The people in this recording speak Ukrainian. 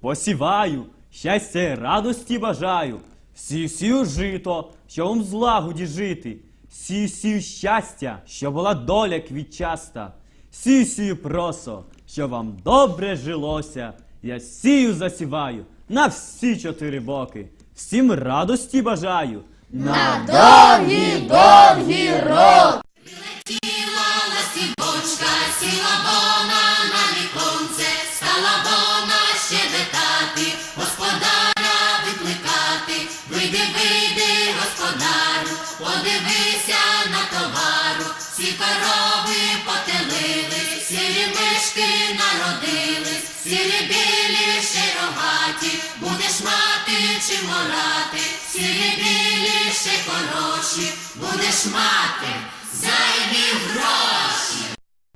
посіваю, щастя й радості бажаю. Сію сію жито, що вам злагоді жити. Сію сію щастя, що була доля квітчаста. Сію сію просо, що вам добре жилося. Я сію засіваю на всі чотири боки. Всім радості бажаю. На довгі, довгі роки. Сіла ластівочка, сіла вона подивися на товару, всі корови потелились, сірі мишки народились, сірі білі ще рогаті, будеш мати чи морати, сірі білі хороші, будеш мати зайві гроші.